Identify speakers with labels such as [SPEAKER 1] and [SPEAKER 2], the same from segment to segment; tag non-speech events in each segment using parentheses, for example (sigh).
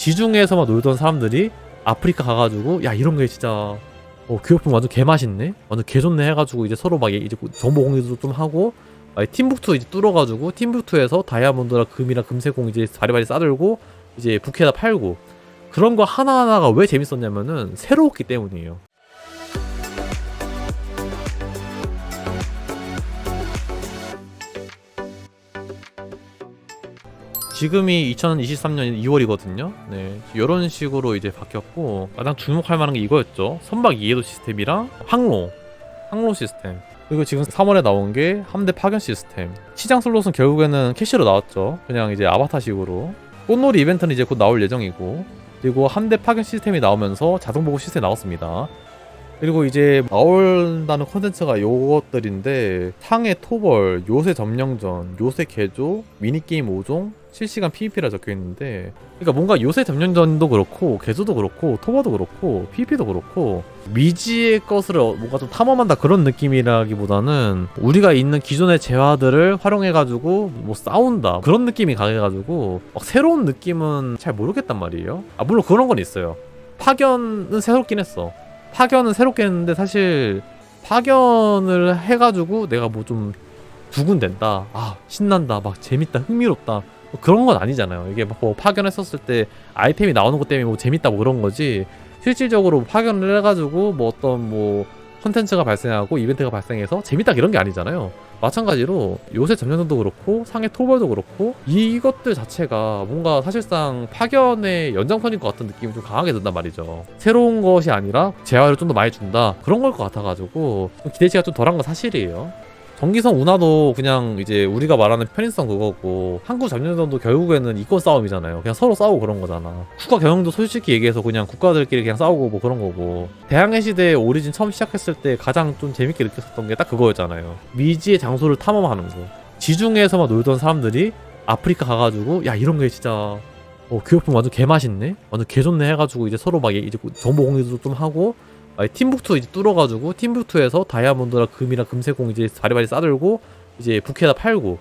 [SPEAKER 1] 지중해에서만 놀던 사람들이 아프리카 가가지고 야 이런 게 진짜 어, 교육품 완전 개 맛있네. 완전 개 좋네 해가지고 이제 서로 막 이제 정보 공유도 좀 하고 아, 팀북투 이제 뚫어가지고 팀북투에서 다이아몬드랑 금이랑 금세공 이제 바리바리 싸들고 이제 부캐다 팔고. 그런 거 하나하나가 왜 재밌었냐면은 새로웠기 때문이에요. 지금이 2023년 2월이거든요. 네, 이런 식으로 이제 바뀌었고 가장 주목할 만한 게 이거였죠. 선박 이해도 시스템이랑 항로, 항로 시스템. 그리고 지금 3월에 나온 게 함대 파견 시스템. 시장 슬롯은 결국에는 캐시로 나왔죠. 그냥 이제 아바타식으로. 꽃놀이 이벤트는 이제 곧 나올 예정이고 그리고 함대 파견 시스템이 나오면서 자동 보고 시스템이 나왔습니다. 그리고 이제 나올다는 컨텐츠가 요것들인데 상해 토벌, 요새 점령전, 요새 개조, 미니게임 5종, 실시간 PVP라 적혀 있는데 그러니까 뭔가 요새 점령전도 그렇고 개조도 그렇고 토벌도 그렇고 PVP도 그렇고 미지의 것을 어- 뭔가 좀 탐험한다 그런 느낌이라기보다는 우리가 있는 기존의 재화들을 활용해가지고 뭐 싸운다 그런 느낌이 강해가지고 막 새로운 느낌은 잘 모르겠단 말이에요. 아 물론 그런 건 있어요. 파견은 새롭긴 했어. 파견은 새롭게 했는데 사실 파견을 해가지고 내가 뭐 좀 두근댄다 아 신난다 막 재밌다 흥미롭다 뭐 그런 건 아니잖아요. 이게 뭐 파견했었을 때 아이템이 나오는 것 때문에 뭐 재밌다 뭐 그런 거지. 실질적으로 파견을 해가지고 뭐 어떤 뭐 컨텐츠가 발생하고 이벤트가 발생해서 재밌다 이런 게 아니잖아요. 마찬가지로 요새 점령전도 그렇고 상해 토벌도 그렇고 이것들 자체가 뭔가 사실상 파견의 연장선일 것 같은 느낌이 좀 강하게 든단 말이죠. 새로운 것이 아니라 재화를 좀 더 많이 준다. 그런 걸 것 같아가지고 좀 기대치가 좀 덜한 건 사실이에요 정기성 운하도 그냥 이제 우리가 말하는 편의성 그거고 한국 점령전도 결국에는 이권 싸움이잖아요. 그냥 서로 싸우고 그런 거잖아. 국가 경영도 솔직히 얘기해서 그냥 국가들끼리 그냥 싸우고 뭐 그런 거고. 대항해 시대 오리진 처음 시작했을 때 가장 좀 재밌게 느꼈었던 게 딱 그거였잖아요. 미지의 장소를 탐험하는 거. 지중해에서만 놀던 사람들이 아프리카 가가지고 야 이런 게 진짜 어, 교육품 완전 개 맛있네, 완전 개 좋네 해가지고 이제 서로 막 이제 정보 공유도 좀 하고 아니, 팀북투 이제 뚫어가지고 팀북투에서 다이아몬드랑 금이랑 금세공 이제 바리바리 싸들고 이제 부캐다 팔고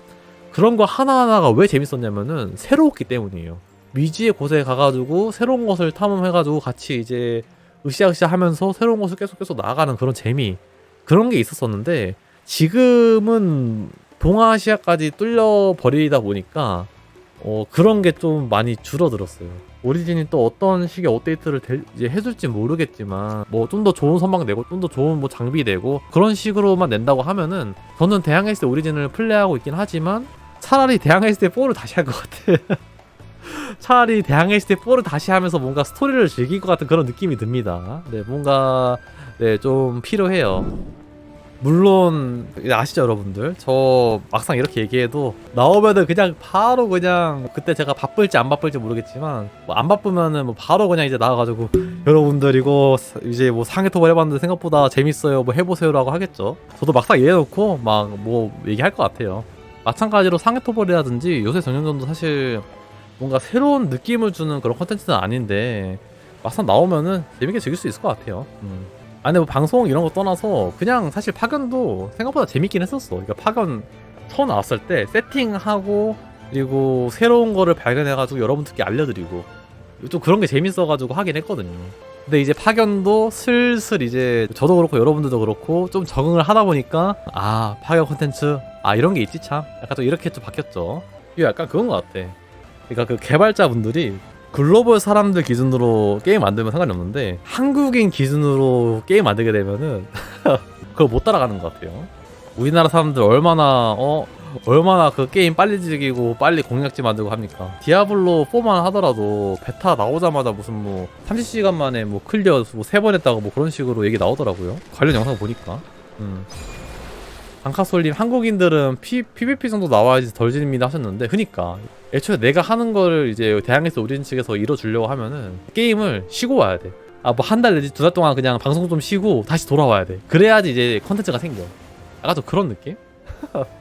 [SPEAKER 1] 그런 거 하나하나가 왜 재밌었냐면은 새로웠기 때문이에요. 미지의 곳에 가가지고 새로운 것을 탐험해가지고 같이 이제 으쌰으쌰 하면서 새로운 것을 계속 계속 나아가는 그런 재미 그런 게 있었었는데 지금은 동아시아까지 뚫려 버리다 보니까 어 그런 게 좀 많이 줄어들었어요. 오리진이 또 어떤 식의 업데이트를 될- 이제 해줄지 모르겠지만 뭐 좀 더 좋은 선박 내고 좀 더 좋은 뭐 장비 내고 그런 식으로만 낸다고 하면은 저는 대항해스 오리진을 플레이하고 있긴 하지만 차라리 대항해스 때 4를 다시 할 것 같아. (laughs) 차라리 대항해스 때 4를 다시 하면서 뭔가 스토리를 즐길 것 같은 그런 느낌이 듭니다. 네 뭔가 네 좀 필요해요. 물론 아시죠 여러분들? 저 막상 이렇게 얘기해도 나오면은 그냥 바로 그냥 그때 제가 바쁠지 안 바쁠지 모르겠지만 뭐 안 바쁘면은 뭐 바로 그냥 이제 나와가지고 여러분들 이거 사- 이제 뭐 상해 토벌 해봤는데 생각보다 재밌어요 뭐 해보세요라고 하겠죠? 저도 막상 얘기해놓고 막 뭐 얘기할 것 같아요. 마찬가지로 상해 토벌이라든지 요새 전형전도 사실 뭔가 새로운 느낌을 주는 그런 컨텐츠는 아닌데 막상 나오면은 재밌게 즐길 수 있을 것 같아요. 음. 아 근데 뭐 방송 이런 거 떠나서 그냥 사실 파견도 생각보다 재밌긴 했었어. 그러니까 파견 처음 나왔을 때 세팅하고 그리고 새로운 거를 발견해가지고 여러분들께 알려드리고 좀 그런 게 재밌어가지고 하긴 했거든요. 근데 이제 파견도 슬슬 이제 저도 그렇고 여러분들도 그렇고 좀 적응을 하다 보니까 아 파견 콘텐츠 아 이런 게 있지 참 약간 좀 이렇게 좀 바뀌었죠. 이거 약간 그건 것 같아. 그러니까 그 개발자분들이 글로벌 사람들 기준으로 게임 만들면 상관이 없는데 한국인 기준으로 게임 만들게 되면은 (laughs) 그걸 못 따라가는 것 같아요. 우리나라 사람들 얼마나 어 얼마나 그 게임 빨리 즐기고 빨리 공략지 만들고 합니까? 디아블로 4만 하더라도 베타 나오자마자 무슨 뭐 30시간 만에 뭐 클리어 뭐세 번 했다고 뭐 그런 식으로 얘기 나오더라고요. 관련 영상 보니까. 음. 방카솔님 한국인들은 P, PVP 정도 나와야지 덜 질립니다 하셨는데 그니까 애초에 내가 하는 거를 이제 대항에서 오리진 측에서 이뤄주려고 하면은 게임을 쉬고 와야 돼. 아 뭐 한 달 내지 두 달 동안 그냥 방송 좀 쉬고 다시 돌아와야 돼. 그래야지 이제 컨텐츠가 생겨. 약간 좀 그런 느낌? (laughs)